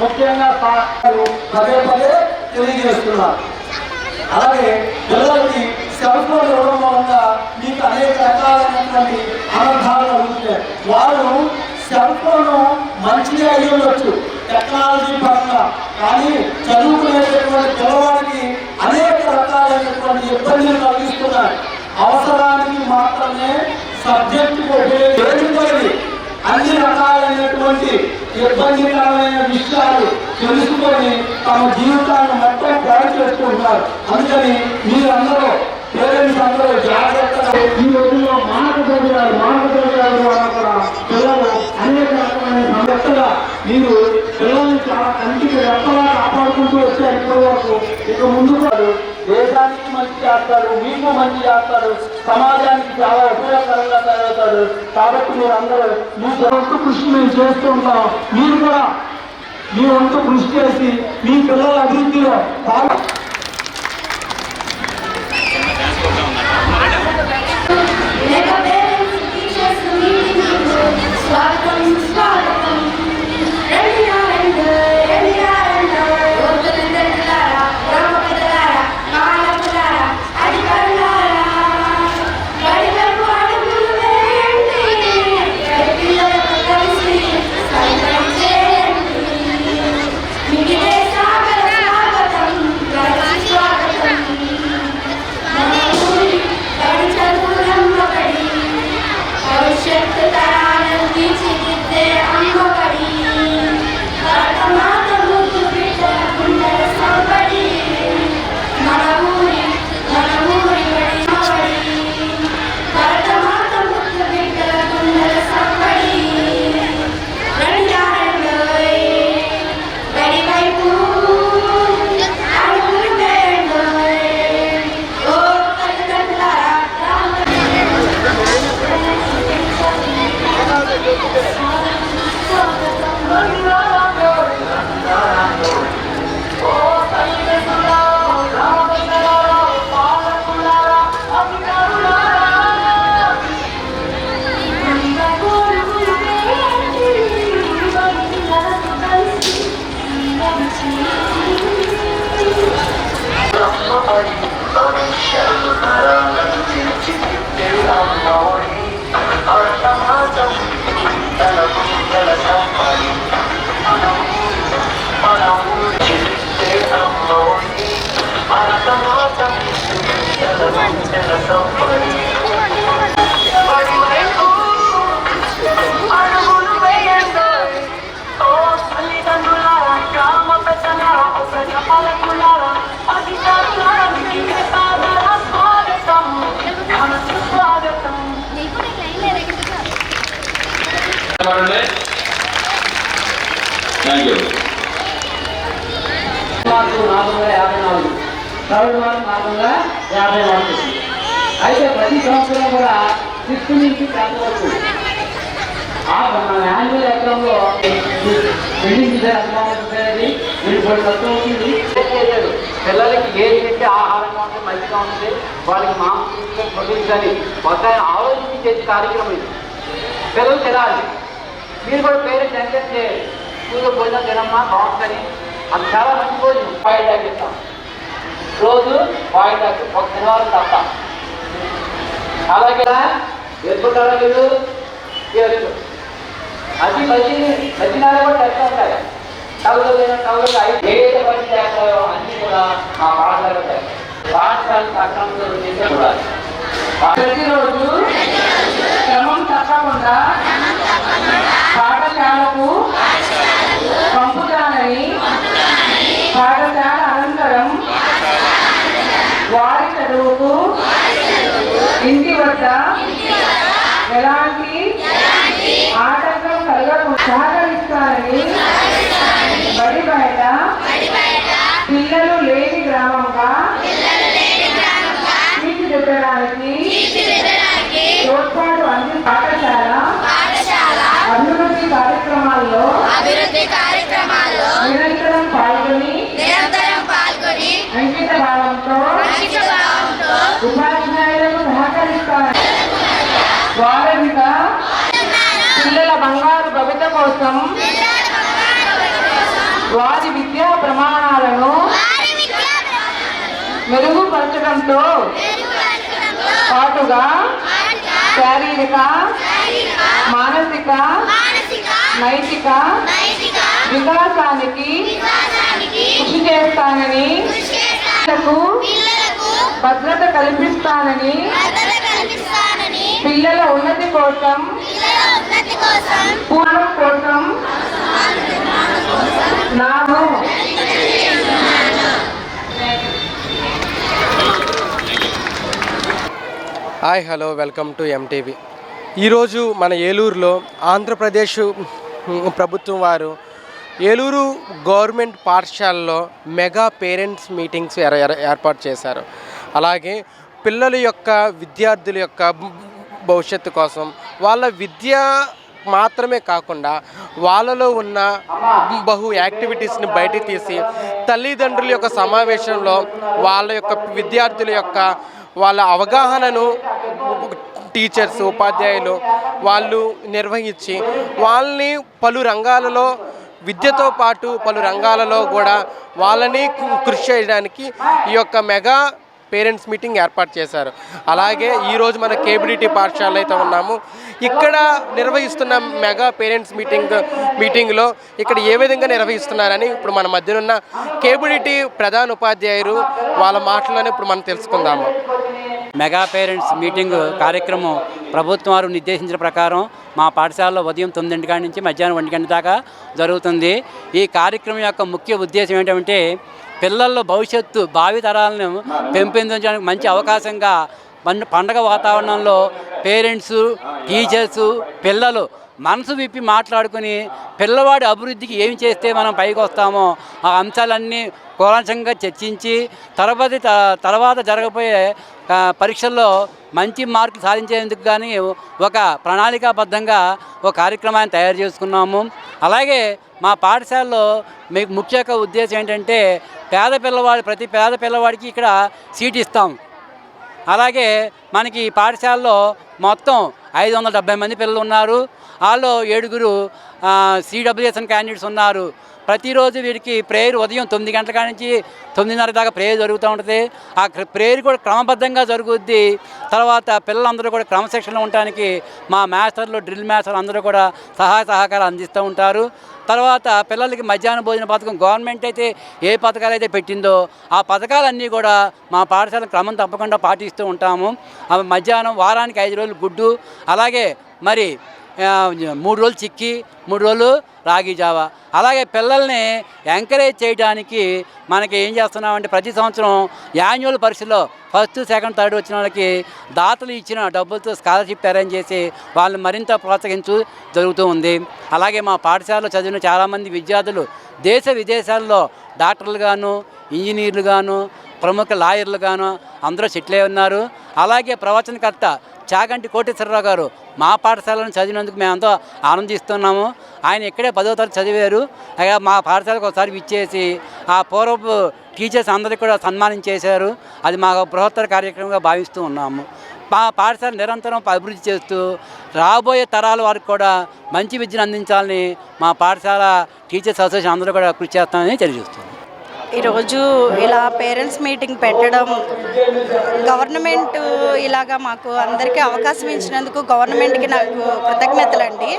ముఖ్యంగా పదే పదే తెలియజేస్తున్నారు. అలాగే పిల్లలకి సెల్ ఫోన్ ఇవ్వడం వల్ల మీకు అనేక రకాలైనటువంటి అనర్థాలు కలుగుతున్నాయి వారు సెల్ ఫోన్ మంచిగా అయి ఉండొచ్చు. టెక్నాలజీ పరంగా. కానీ చదువుకునేటటువంటి పిల్లవాడికి అనేక రకాలైనటువంటి ఇబ్బందులు కలిగిస్తున్నాయి. అవసరానికి మాత్రమే సబ్జెక్టుకు ఉపయోగించే అన్ని రకాలైనటువంటి ఇబ్బందికరమైన విషయాలు తెలుసుకొని తమ జీవితాన్ని మొత్తం పాడు చేసుకుంటున్నారు అందుకని మీరందరూ పేరెంట్స్ అందరూ జాగ్రత్తగా ఈ రోజుల్లో మానక ద్రవ్యాలు మానక ద్రవ్యాల ద్వారా కూడా పిల్లలు అనేక రకమైన సమస్యగా మీరు పిల్లల్ని చాలా కంటికి రెప్పలా కాపాడుకుంటూ వచ్చారు ఇప్పటి వరకు ఇక ముందు కాదు దేశానికి మంచి చేస్తారు మీకు మంచి చేస్తారు సమాజానికి చాలా ఉపయోగకరంగా తయారవుతాడు కాబట్టి మీరు అందరూ మీ వంతు కృషి మేము చేస్తూ ఉంటాం. మీరు కూడా మీ వంతు కృషి చేసి మీ పిల్లల అభివృద్ధిలో మార్కులు నాలుగు వందల యాభై నాలుగు. థర్డ్ మార్క్ నాలుగు వందల యాభై నాలుగు. అయితే ప్రతి సంవత్సరం కూడా ఫిఫ్త్ నుంచి టెన్త్ వరకు మన యాన్యువల్ ఎగ్జామ్లో బిల్డింగ్ డిజైన్ అర్థమవుతుంది మీరు కొన్ని ఖర్చు అవుతుంది పిల్లలకి ఏది పెట్టి ఆహారంగా ఉంటే మంచిగా ఉంటుంది వాళ్ళకి మాంసం ప్రొటీన్స్ అని ఒక ఆలోచించి చేసే కార్యక్రమం ఇది. పిల్లలు తినాలి. మీరు కూడా పేరెంట్స్ ఎంకరేజ్ చేయాలి. స్కూల్లో భోజనం తినమ్మా బాగుంటుంది. అది చాలా మంచి భోజనం వాయిదా చెప్తాం రోజు బాయిల్ ఒక శనివారం తప్ప. అలాగే ఎప్పుడు మీరు? ఎత్తు. అది మధ్య మధ్యనాలు కూడా తెస్తూ ఉంటాయి కలగలేదు టౌలు ఏ పని చేస్తాయో అన్నీ కూడా మా పాఠశాలలో పాఠశాల అక్రమంలో చేసే చూడాలి ప్రతిరోజు క్రమం తప్పకుండా పాఠశాలకు పంపుతానని పాఠశాల అనంతరం వారి చదువుకు ఇంటి వద్ద వారి విద్యా ప్రమాణాలను మెరుగుపరచడంతో పాటుగా శారీరక మానసిక నైతిక వికాసానికి కృషి చేస్తానని భద్రత కల్పిస్తానని పిల్లల ఉన్నతి కోసం కోసం నాను. Hi hello welcome to MTV ఈరోజు మన ఏలూరులో ఆంధ్రప్రదేశ్ ప్రభుత్వం వారు ఏలూరు గవర్నమెంట్ పాఠశాలలో మెగా పేరెంట్స్ మీటింగ్స్ ఏర్- ఏర్- ఏర్పాటు చేశారు. అలాగే పిల్లల యొక్క విద్యార్థుల యొక్క భవిష్యత్తు కోసం వాళ్ళ విద్య మాత్రమే కాకుండా వాళ్ళలో ఉన్న బహు యాక్టివిటీస్ని బయట తీసి తల్లిదండ్రుల యొక్క సమావేశంలో వాళ్ళ యొక్క విద్యార్థుల యొక్క వాళ్ళ అవగాహనను టీచర్స్ ఉపాధ్యాయులు వాళ్ళు నిర్వహించి వాళ్ళని పలు రంగాలలో విద్యతో పాటు పలు రంగాలలో కూడా వాళ్ళని కృషి చేయడానికి ఈ యొక్క మెగా పేరెంట్స్ మీటింగ్ ఏర్పాటు చేశారు. అలాగే ఈరోజు మన కేబిడిటీ పాఠశాలలో అయితే ఉన్నాము. ఇక్కడ నిర్వహిస్తున్న మెగా పేరెంట్స్ మీటింగ్ మీటింగ్లో ఇక్కడ ఏ విధంగా నిర్వహిస్తున్నారని ఇప్పుడు మన మధ్యనున్న కేబిడిటీ ప్రధాన ఉపాధ్యాయులు వాళ్ళ మాటల్లోనే ఇప్పుడు మనం తెలుసుకుందాము. మెగా పేరెంట్స్ మీటింగ్ కార్యక్రమం ప్రభుత్వం వారు నిర్దేశించిన ప్రకారం మా పాఠశాలలో ఉదయం తొమ్మిదింటి కాడి నుంచి మధ్యాహ్నం ఒంటి గంట దాకా జరుగుతుంది. ఈ కార్యక్రమం యొక్క ముఖ్య ఉద్దేశం ఏంటంటే పిల్లల్లో భవిష్యత్తు భావి తరాలను పెంపొందించడానికి మంచి అవకాశంగా పండగ వాతావరణంలో పేరెంట్స్ టీచర్స్ పిల్లలు మనసు విప్పి మాట్లాడుకుని పిల్లవాడి అభివృద్ధికి ఏం చేస్తే మనం పైకి వస్తామో ఆ అంశాలన్నీ కూలంచంగా చర్చించి తర్వాత తర్వాత జరగబోయే పరీక్షల్లో మంచి మార్కులు సాధించేందుకు కానీ ఒక ప్రణాళికాబద్ధంగా ఒక కార్యక్రమాన్ని తయారు చేసుకున్నాము. అలాగే మా పాఠశాలలో మీకు ముఖ్య ఉద్దేశం ఏంటంటే పేద పిల్లవాడి ప్రతి పేద పిల్లవాడికి ఇక్కడ సీట్ ఇస్తాం. అలాగే మనకి ఈ పాఠశాలలో మొత్తం ఐదు వందల డెబ్బై మంది పిల్లలు ఉన్నారు. వాళ్ళు ఏడుగురు సిడబ్ల్యూఎస్ఎన్ క్యాండిడేట్స్ ఉన్నారు. ప్రతిరోజు వీడికి ప్రేయర్ ఉదయం తొమ్మిది గంటల నుంచి తొమ్మిదిన్నర దాకా ప్రేయర్ జరుగుతూ ఉంటుంది. ఆ ప్రేయర్ కూడా క్రమబద్ధంగా జరుగుద్ది. తర్వాత పిల్లలందరూ కూడా క్రమశిక్షణలో ఉండటానికి మా మాస్టర్లు డ్రిల్ మాస్టర్లు అందరూ కూడా సహాయ సహకారాలు అందిస్తూ ఉంటారు. తర్వాత పిల్లలకి మధ్యాహ్న భోజన పథకం గవర్నమెంట్ అయితే ఏ పథకాలు అయితే పెట్టిందో ఆ పథకాలన్నీ కూడా మా పాఠశాల క్రమం తప్పకుండా పాటిస్తూ ఉంటాము. మధ్యాహ్నం వారానికి ఐదు రోజులు గుడ్డు. అలాగే మరి మూడు రోజులు చిక్కి మూడు రోజులు రాగి జావా. అలాగే పిల్లల్ని ఎంకరేజ్ చేయడానికి మనకి ఏం చేస్తున్నామంటే ప్రతి సంవత్సరం యాన్యువల్ పరీక్షలో ఫస్ట్ సెకండ్ థర్డ్ వచ్చిన వాళ్ళకి దాతలు ఇచ్చిన డబ్బులతో స్కాలర్షిప్ అరేంజ్ చేసి వాళ్ళని మరింత ప్రోత్సహించు జరుగుతూ ఉంది. అలాగే మా పాఠశాలలో చదివిన చాలామంది విద్యార్థులు దేశ విదేశాల్లో డాక్టర్లుగాను ఇంజనీర్లుగాను ఇంజనీర్లు గాను ప్రముఖ లాయర్లు గాను అందరూ సెటిల్ అయి ఉన్నారు. అలాగే ప్రవచనకర్త చాగంటి కోటేశ్వరరావు గారు మా పాఠశాలను చదివినందుకు మేమంతా ఆనందిస్తున్నాము. ఆయన ఇక్కడే పదో తరగతి చదివారు. అలాగే మా పాఠశాలకు ఒకసారి ఇచ్చేసి ఆ పూర్వపు టీచర్స్ అందరికీ కూడా సన్మానించేశారు అది మా బృహత్తర కార్యక్రమంగా భావిస్తూ ఉన్నాము. మా పాఠశాల నిరంతరం అభివృద్ధి చేస్తూ రాబోయే తరాల వారికి కూడా మంచి విద్యను అందించాలని మా పాఠశాల టీచర్స్ అసోసియేషన్ అందరూ కూడా కృషి చేస్తామని తెలియజేస్తున్నాం ఈరోజు ఇలా పేరెంట్స్ మీటింగ్ పెట్టడం గవర్నమెంట్ ఇలాగా మాకు అందరికీ అవకాశం ఇచ్చినందుకు గవర్నమెంట్కి నాకు కృతజ్ఞతలండి.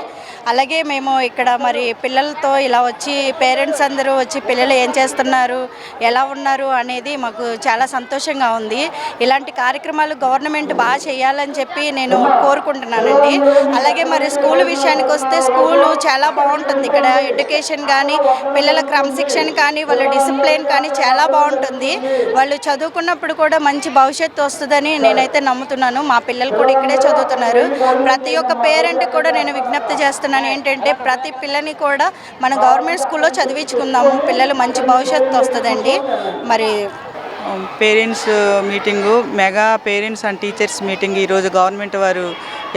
అలాగే మేము ఇక్కడ మరి పిల్లలతో ఇలా వచ్చి పేరెంట్స్ అందరూ వచ్చి పిల్లలు ఏం చేస్తున్నారు ఎలా ఉన్నారు అనేది మాకు చాలా సంతోషంగా ఉంది. ఇలాంటి కార్యక్రమాలు గవర్నమెంట్ బాగా చేయాలని చెప్పి నేను కోరుకుంటున్నానండి. అలాగే మరి స్కూల్ విషయానికి వస్తే స్కూలు చాలా బాగుంటుంది. ఇక్కడ ఎడ్యుకేషన్ కానీ పిల్లల క్రమశిక్షణ కానీ వాళ్ళ డిసిప్లిన్ కానీ చాలా బాగుంటుంది. వాళ్ళు చదువుకున్నప్పుడు కూడా మంచి భవిష్యత్తు వస్తుందని నేనైతే నమ్ముతున్నాను. మా పిల్లలు కూడా ఇక్కడే చదువుతున్నారు. ప్రతి ఒక్క పేరెంట్ కూడా నేను విజ్ఞప్తి చేస్తున్నాను ఏంటంటే ప్రతి పిల్లని కూడా మన గవర్నమెంట్ స్కూల్లో చదివించుకుందాము. పిల్లలు మంచి భవిష్యత్తు వస్తుందండి. మరి parents meeting mega parents and teachers meeting ఈరోజు గవర్నమెంట్ వారు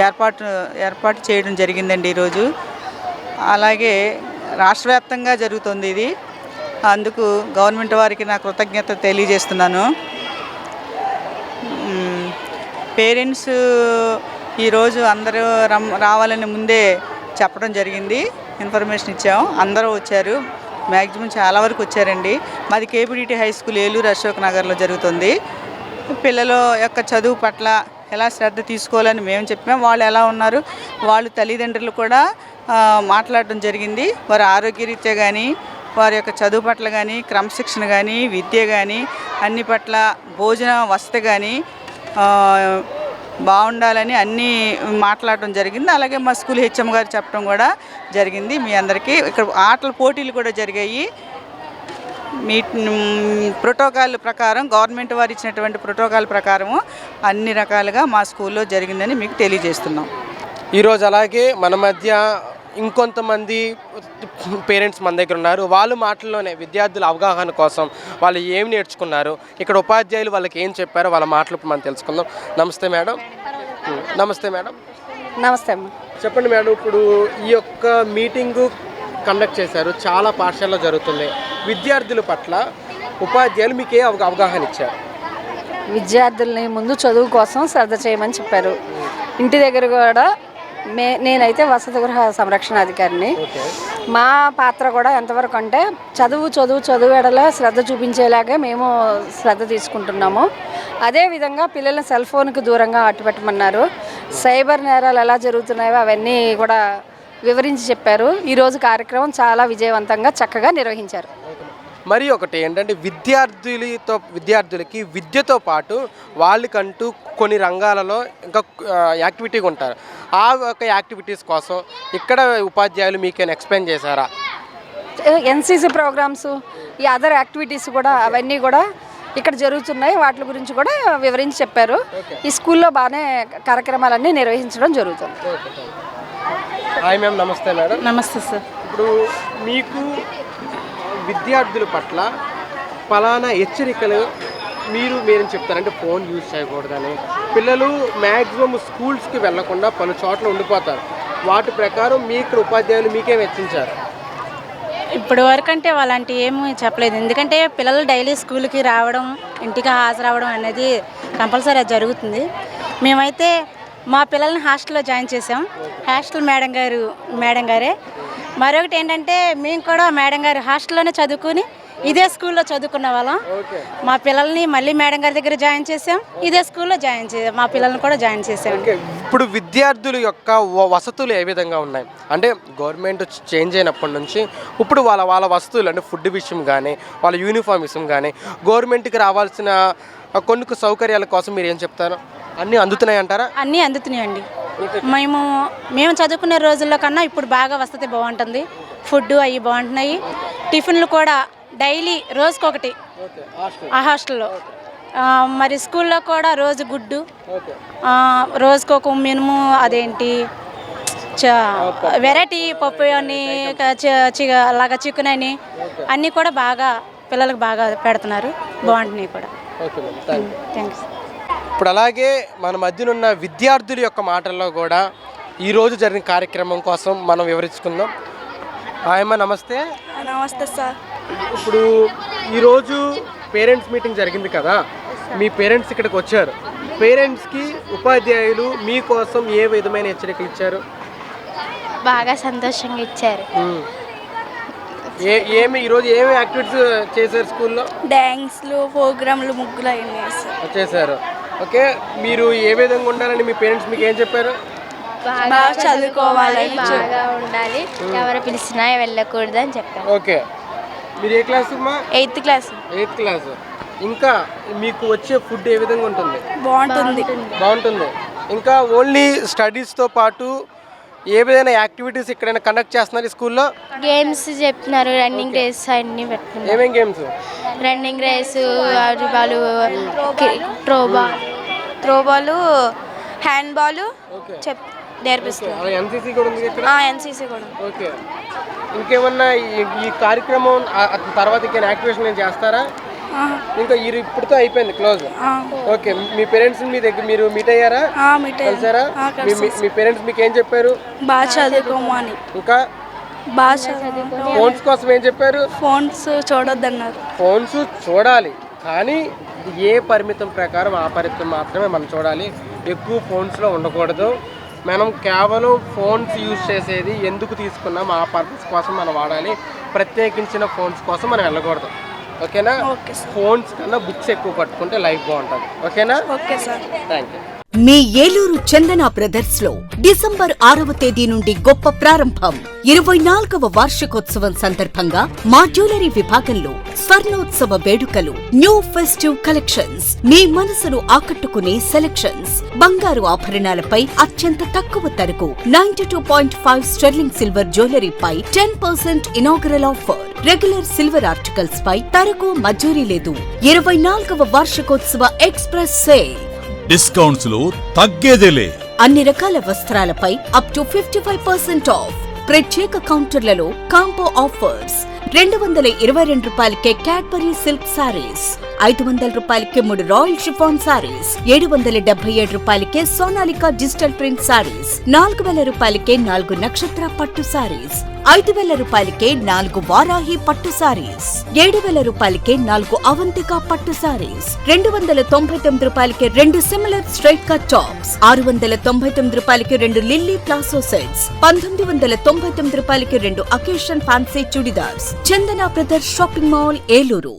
ఏర్పాటు ఏర్పాటు చేయడం జరిగిందండి ఈరోజు. అలాగే రాష్ట్రవ్యాప్తంగా జరుగుతుంది ఇది. అందుకు గవర్నమెంట్ వారికి నా కృతజ్ఞత తెలియజేస్తున్నాను. పేరెంట్స్ ఈరోజు అందరూ రమ్ రావాలని ముందే చెప్పడం జరిగింది. ఇన్ఫర్మేషన్ ఇచ్చాము అందరూ వచ్చారు. మ్యాక్సిమం చాలా వరకు వచ్చారండి. మాది KPDT high school Eluru Ashok నగర్లో జరుగుతుంది. పిల్లల యొక్క చదువు పట్ల ఎలా శ్రద్ధ తీసుకోవాలని మేము చెప్పాము వాళ్ళు ఎలా ఉన్నారు? వాళ్ళు తల్లిదండ్రులు కూడా మాట్లాడడం జరిగింది. వారి ఆరోగ్యరీత్యా కానీ వారి యొక్క చదువు పట్ల కానీ క్రమశిక్షణ కానీ విద్య కానీ అన్ని పట్ల భోజన వసతి కానీ బాగుండాలని అన్నీ మాట్లాడటం జరిగింది. అలాగే మా స్కూల్ హెచ్ఎం గారు చెప్పడం కూడా జరిగింది. మీ అందరికీ ఇక్కడ ఆటల పోటీలు కూడా జరిగాయి. మీ ప్రోటోకాల్ ప్రకారం గవర్నమెంట్ వారు ఇచ్చినటువంటి ప్రోటోకాల్ ప్రకారము అన్ని రకాలుగా మా స్కూల్లో జరిగిందని మీకు తెలియజేస్తున్నాం. ఈరోజు అలాగే మన మధ్య ఇంకొంతమంది పేరెంట్స్ మన దగ్గర ఉన్నారు. వాళ్ళు మాటల్లోనే విద్యార్థుల అవగాహన కోసం వాళ్ళు ఏం నేర్చుకున్నారు? ఇక్కడ ఉపాధ్యాయులు వాళ్ళకి ఏం చెప్పారో వాళ్ళ మాటలు మనం తెలుసుకుందాం. నమస్తే మేడం. నమస్తే మేడం. నమస్తే చెప్పండి మేడం ఇప్పుడు ఈ యొక్క మీటింగు కండక్ట్ చేశారు. చాలా పాఠశాలలో జరుగుతుంది విద్యార్థుల పట్ల ఉపాధ్యాయులు మీకు ఏ అవగాహన ఇచ్చారు? విద్యార్థుల్ని ముందు చదువు కోసం శ్రద్ధ చేయమని చెప్పారు. ఇంటి దగ్గర కూడా మే నేనైతే వసతి గృహ సంరక్షణ అధికారిని. మా పాత్ర కూడా ఎంతవరకు అంటే చదువు చదువు చదువు ఎడల శ్రద్ధ చూపించేలాగే మేము శ్రద్ధ తీసుకుంటున్నాము. అదేవిధంగా పిల్లల్ని సెల్ ఫోన్కి దూరంగా అట్టుపెట్టమన్నారు సైబర్ నేరాలు ఎలా జరుగుతున్నాయో అవన్నీ కూడా వివరించి చెప్పారు. ఈరోజు కార్యక్రమం చాలా విజయవంతంగా చక్కగా నిర్వహించారు. మరి ఒకటి ఏంటంటే విద్యార్థులతో విద్యార్థులకి విద్యతో పాటు వాళ్ళకంటూ కొన్ని రంగాలలో ఇంకా యాక్టివిటీగా ఉంటారు. ఆ ఒక యాక్టివిటీస్ కోసం ఇక్కడ ఉపాధ్యాయులు మీకేమైనా ఎక్స్ప్లెయిన్ చేశారా? ఎన్సీసీ ప్రోగ్రామ్స్ ఈ అదర్ యాక్టివిటీస్ కూడా అవన్నీ కూడా ఇక్కడ జరుగుతున్నాయి. వాటి గురించి కూడా వివరించి చెప్పారు. ఈ స్కూల్లో బాగానే కార్యక్రమాలన్నీ నిర్వహించడం జరుగుతుంది. హాయ్ మ్యామ్ నమస్తే మేడం నమస్తే సార్. ఇప్పుడు మీకు విద్యార్థుల పట్ల ఫలానా హెచ్చరికలు మీరు మీరేం చెప్తారంటే ఫోన్ యూజ్ చేయకూడదని. పిల్లలు మ్యాక్సిమం స్కూల్స్కి వెళ్ళకుండా పలు చోట్ల ఉండిపోతారు. వాటి ప్రకారం మీ ఇక్కడ ఉపాధ్యాయులు మీకేం హెచ్చించారు? ఇప్పటి వరకు అంటే అలాంటి ఏమీ చెప్పలేదు. ఎందుకంటే పిల్లలు డైలీ స్కూల్కి రావడం ఇంటికి హాజరవడం అనేది కంపల్సరీ జరుగుతుంది. మేమైతే మా పిల్లల్ని హాస్టల్లో జాయిన్ చేసాం హాస్టల్ మేడం గారు మేడం గారే మరొకటి ఏంటంటే మేము కూడా మేడం గారు హాస్టల్లోనే చదువుకుని ఇదే స్కూల్లో చదువుకున్న వాళ్ళం. మా పిల్లల్ని మళ్ళీ మేడం గారి దగ్గర జాయిన్ చేసాం ఇదే స్కూల్లో జాయిన్ చే మా పిల్లల్ని కూడా జాయిన్ చేసాం ఇప్పుడు విద్యార్థుల యొక్క వసతులు ఏ విధంగా ఉన్నాయి? అంటే గవర్నమెంట్ చేంజ్ అయినప్పటి నుంచి ఇప్పుడు వాళ్ళ వాళ్ళ వస్తువులు అంటే ఫుడ్ విషయం కానీ వాళ్ళ యూనిఫామ్ విషయం కానీ గవర్నమెంట్కి రావాల్సిన కొన్ని సౌకర్యాల కోసం మీరు ఏం చెప్తారు? అన్నీ అందుతున్నాయి అంటారా అన్నీ అందుతున్నాయండి. మేము మేము చదువుకునే రోజుల్లో కన్నా ఇప్పుడు బాగా వసతి బాగుంటుంది. ఫుడ్ అవి బాగుంటున్నాయి. టిఫిన్లు కూడా డైలీ రోజుకొకటి. ఆ హాస్టల్లో. మరి స్కూల్లో కూడా రోజు గుడ్డు. రోజుకొక మినుము అదేంటి? వెరైటీ పప్పు అని అలాగా చికెన్ అని అన్నీ కూడా బాగా పిల్లలకు బాగా పెడుతున్నారు. బాగుంటున్నాయి కూడా. థ్యాంక్ యూ థ్యాంక్స్ ఇప్పుడు అలాగే మన మధ్యనున్న విద్యార్థుల యొక్క మాటల్లో కూడా ఈరోజు జరిగిన కార్యక్రమం కోసం మనం వివరించుకుందాం. ఆయమ్మ నమస్తే. నమస్తే సార్. ఇప్పుడు ఈరోజు పేరెంట్స్ మీటింగ్ జరిగింది కదా? మీ పేరెంట్స్ ఇక్కడికి వచ్చారు. పేరెంట్స్కి ఉపాధ్యాయులు మీకోసం ఏ విధమైన హెచ్చరికలు ఇచ్చారు? బాగా సంతోషంగా ఇచ్చారు. ఏ ఏమి ఈరోజు ఏమి యాక్టివిటీస్ చేశారు స్కూల్లో? డ్యాన్స్లు ప్రోగ్రాంలు ముగ్గులు వేస్తారు చేశారు. ఓకే మీరు ఏ విధంగా ఉండాలని మీ పేరెంట్స్ మీకు ఏం చెప్పారు? బాగా చదువుకోవాలి బాగా ఉండాలి. ఎవరు పిలిచినా వెళ్ళకూడదు అని చెప్పారు. ఓకే. మీరు ఏ క్లాస్ అమ్మా? Eighth class. Eighth class. ఇంకా మీకు వచ్చే ఫుడ్ ఏ విధంగా ఉంటుంది? బాగుంటుంది. బాగుంటుంది. ఇంకా ఓన్లీ స్టడీస్తో పాటు ఏ విధమైన యాక్టివిటీస్ ఎక్కడైనా కండక్ట్ చేస్తున్నారు ఈ స్కూల్లో? గేమ్స్ చెప్తున్నారు రన్నింగ్ రేస్ అన్ని పెట్టుకున్నారు. ఏమేం గేమ్స్? రన్నింగ్ రేస్ వాళ్ళు throwball throwball hand ball okay చెప్ నేర్పిస్తారు అలా ఎన్సీసీ కూడా ఉంది ఇక్కడ? ఎన్సీసీ కూడా ఓకే ఇంకేమన్నా ఈ- కార్యక్రమం తర్వాత ఇంకేమైనా యాక్టివేషన్ చేస్తారా? ఇంకా ఈ ఇప్పుడుతో అయిపోయింది క్లోజ్. ఓకే మీ పేరెంట్స్ మీ దగ్గర మీరు మీట్ అయ్యారా? కలిసారా? మీ- మీ- పేరెంట్స్ మీకు ఏం చెప్పారు? బాగా చదువుకోమని ఇంకా? బాగా ఫోన్స్ కోసం ఏం చెప్పారు? ఫోన్స్ చూడొద్దన్నారు. ఫోన్స్ చూడాలి కానీ ఏ పరిమితం ప్రకారం ఆ పరిమితం మాత్రమే మనం చూడాలి. ఎక్కువ ఫోన్స్లో ఉండకూడదు. మనం కేవలం ఫోన్స్ యూజ్ చేసేది ఎందుకు తీసుకున్నాం ఆ పర్పస్ కోసం మనం వాడాలి. ప్రత్యేకించిన ఫోన్స్ కోసం మనం వెళ్ళకూడదు. ఓకేనా? Okay sir. ఫోన్స్ కన్నా బుక్స్ ఎక్కువ పట్టుకుంటే లైఫ్ బాగుంటుంది. ఓకేనా? Okay sir. థ్యాంక్ యూ మీ ఏలూరు చందన బ్రదర్స్లో డిసెంబర్ ఆరవ తేదీ నుండి గొప్ప ప్రారంభం. ఇరవై నాలుగవ వార్షికోత్సవం సందర్భంగా మా జ్యువెలరీ విభాగంలో స్వర్ణోత్సవ వేడుకలు న్యూ ఫెస్టివ్ కలెక్షన్స్ మీ మనసును ఆకట్టుకునే సెలెక్షన్స్ బంగారు ఆభరణాలపై అత్యంత తక్కువ ధరకు ninety two point five sterling silver జ్యువెలరీపై ten percent inaugural offer. Regular silver articles పై తరకు మజూరీ లేదు. ఇరవై నాలుగవ వార్షికోత్సవ ఎక్స్ప్రెస్ సేల్. డిస్కౌంట్స్లో తగ్గేదేలే అన్ని రకాల వస్త్రాలపై up to fifty five percent off ప్రత్యేక కౌంటర్లలో కాంబో ఆఫర్స్ రెండు వందల ఇరవై రెండు రూపాయలకే క్యాడ్బరీ సిల్క్ సారీస్ ఐదు వందల రూపాయలకే మూడు రాయల్ షిఫాన్ సారీస్ ఏడు వందల డెబ్బై ఏడు రూపాయలకే సోనాలికా డిజిటల్ ప్రింట్ సారీస్ నాలుగు వేల రూపాయలకే నాలుగు నక్షత్ర పట్టు సారీస్ ఐదు వేల రూపాయలకే నాలుగు వారాహి పట్టు సారీస్ ఏడు వేల రూపాయలకే నాలుగు అవంతిక పట్టు సారీస్ రెండు వందల తొంభై తొమ్మిది రూపాయలకి రెండు సిమిలర్ స్ట్రైట్ కట్ టాప్స్ ఆరు వందల తొంభై తొమ్మిది రూపాయలకి రెండు లిల్లీ ప్లాసో సెట్స్ పంతొమ్మిది వందల తొంభై తొమ్మిది రూపాయలకి రెండు occasion fancy churidars Chandana brothers shopping mall Eluru.